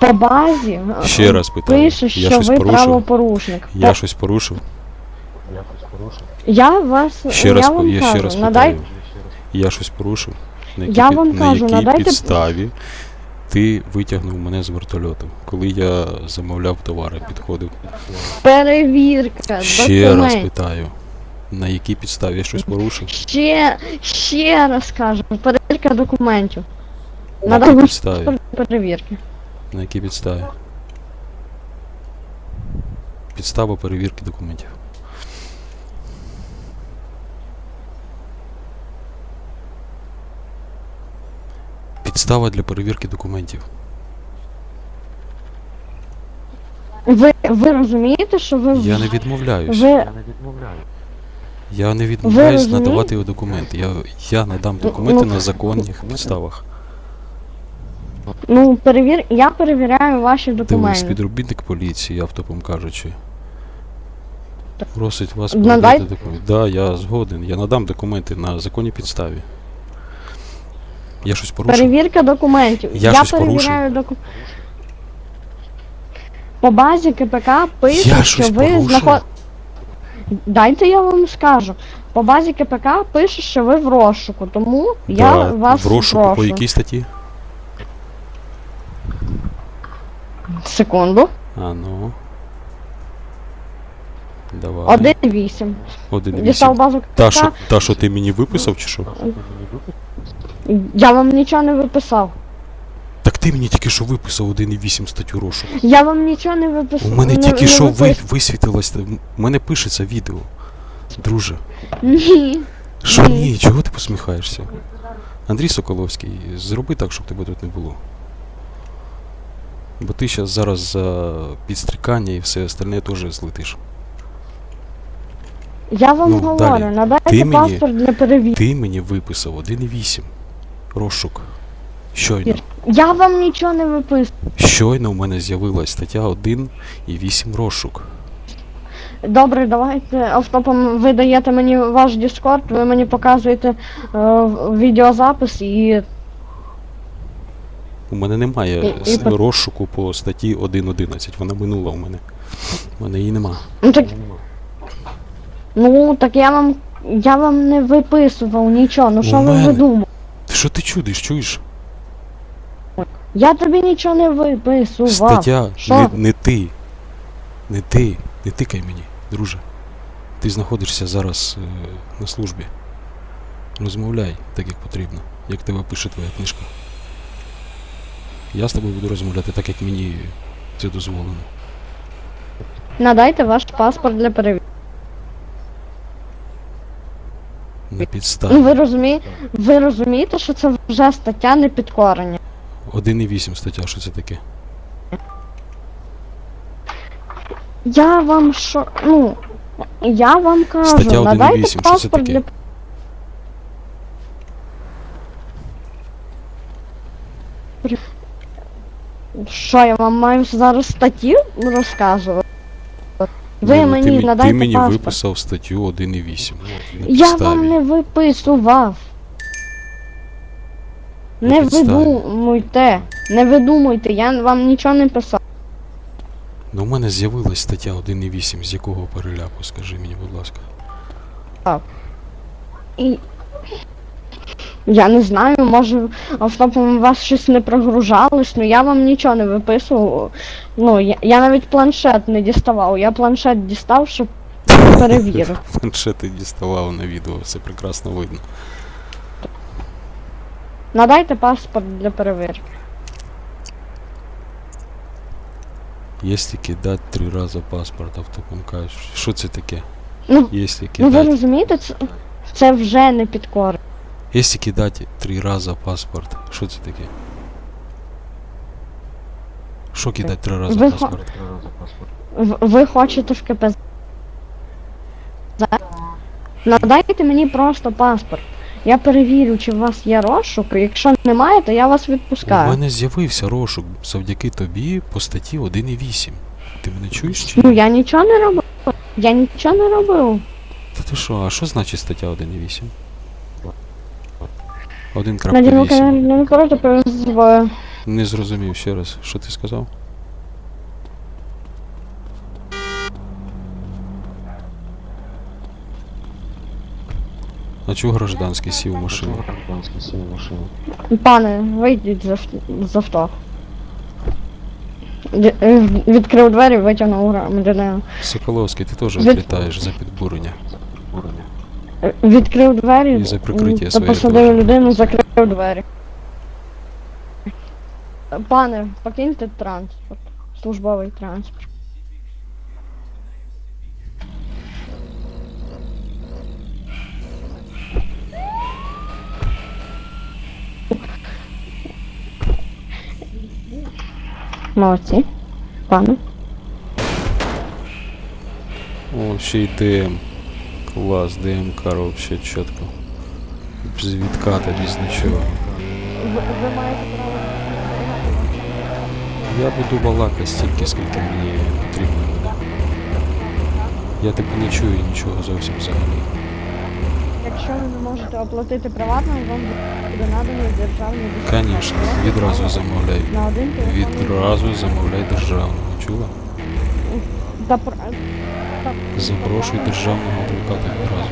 По базі е, Ще раз питаю. пише, Я що щось ви порушив? правопорушник. Я По- щось порушив. я вас Ще я раз, вам я кажу, ще раз надай, питаю. Я щось порушив. На Я якій, вам під- кажу, якій надайте- підставі ти витягнув мене з вертольоту, коли я замовляв товари, підходив. перевірка Ще раз питаю. На якій підставі я щось порушив? Ще, ще раз кажу, перевірка документів. На якій підставі? перевірки. На якій підставі? Підстава перевірки документів. Підстава для перевірки документів. Ви, ви розумієте, що ви Я не відмовляюсь. ви, Я не відмовляюсь розумієте? надавати документи. Я, я надам документи ну, на законних підставах. Ну перевір, я перевіряю ваші документи. співробітник поліції, автопом кажучи. Просить вас Надай- передати документи. Да, я згоден. Я надам документи на законній підставі. Я щось порушив. Перевірка документів. Я Я, щось перевіряю документи. По базі КПК пише, Я що щось ви порушив? знаход... Дайте я вам скажу. По базі КПК пише, що ви в розшуку, тому я Да, вас в розшуку прошу. по якій статті? Секунду. А ну. Давай. 1,8. Один Дістав базу Та, що, та, що ти мені виписав, чи що? Я вам нічого не виписав. Так ти мені тільки що виписав 1,8 статтю розшуку. Я вам нічого не виписав. У мене не- тільки не що ви, випис- висвітилось. У мене пишеться відео. Друже. Ні. Що Ні. ні? Чого ти посміхаєшся? Андрій Соколовський, зроби так, щоб тебе тут не було. Бо ти зараз зараз за підстрікання і все остальне теж злетиш. Я вам Ну, говорю, далі. надайте Ти мені- паспорт для перевірки. Ти мені виписав 1,8 розшук. Щойно. Я вам нічого не виписав. Щойно у мене з'явилась стаття 1,8 розшук. Добре, давайте автопом ви даєте мені ваш Discord, ви мені показуєте е, відеозапис і У мене немає І- і по- розшуку по статті 1.11. Вона минула у мене. У мене її нема. ну так. Ну так я вам я вам не виписував нічого. Ну що ви мене- видумали? Ти що ти чудиш, чуєш? Я тобі нічого не виписував. Стаття Що? не, не ти. Не ти. Не тикай мені, друже. Ти знаходишся зараз е, на службі. Розмовляй так, як потрібно, як тебе пише твоя книжка. Я з тобою буду розмовляти так, як мені це дозволено. Надайте ваш паспорт для перевірки. На Ну ви розумієте, ви розумієте, що це вже стаття непідкорення. 1,8 стаття, що це таке? Я вам що, ну, я вам кажу, Стаття надайте 1.8, що це паспорт таке? Що я вам маю зараз статті розказувати? Ви Ну, мені ти, надайте ти мені паспорт. виписав статтю 1,8. На Я вам не виписував. На Не підставі. видумуйте, не видумуйте, я вам нічого не писав. Ну, у мене з'явилась стаття 1,8. З якого переляку, скажи мені, будь ласка. І... Я не знаю, може автопом у вас щось не прогружалось, але я вам нічого не виписував. Ну, я, я навіть планшет не діставав. Я планшет дістав, щоб перевірити. Планшети діставав на відео, все прекрасно видно. Надайте паспорт для перевірки. Якщо кидати три рази паспорт, автопом кажеш. Що це таке? Ну, Якщо ну ви кидати. розумієте, це, це вже не підкорення. Якщо кидати три рази паспорт, що це таке? Що кидати три рази Ви хо- паспорт? В- Ви хочете в КПЗ? Надайте мені просто паспорт. Я перевірю, чи у вас є розшук. Якщо немає, то я вас У відпускаю. мене з'явився розшук завдяки тобі по статті 1,8. Ти мене чуєш чи Ну ні? я нічого не робив. Я нічого не робив. Та ти що, а що значить стаття 1,8? Надіну 1.8. не проти перезиваю. Не зрозумів ще раз, що ти сказав? А чого гражданський сів в машину? Гражданський сів в машину. Пане, вийдіть з з авто. Е, Відкрив двері, витягнув громадянина. Соколовський, ти теж Від- відлітаєш за підбурення. Уровня. Відкрив двері І за прикриття та своєї посадив теж. людину, закрив двері. Пане, покиньте транспорт. Службовий транспорт. Молодці. Пане. О, ще й ДМ. Клас, ДМ кар вообще чітко. Без відката, без нічого. Я буду балакати стільки, скільки мені потрібно буде. Я тебе не чую нічого зовсім взагалі. Якщо ви не можете оплатити приватно, вам буде наданий державний безпековий Звісно, відразу замовляй. на один телефон. Відразу замовляй державного, чула? Та, Запрошуй державного адвоката відразу.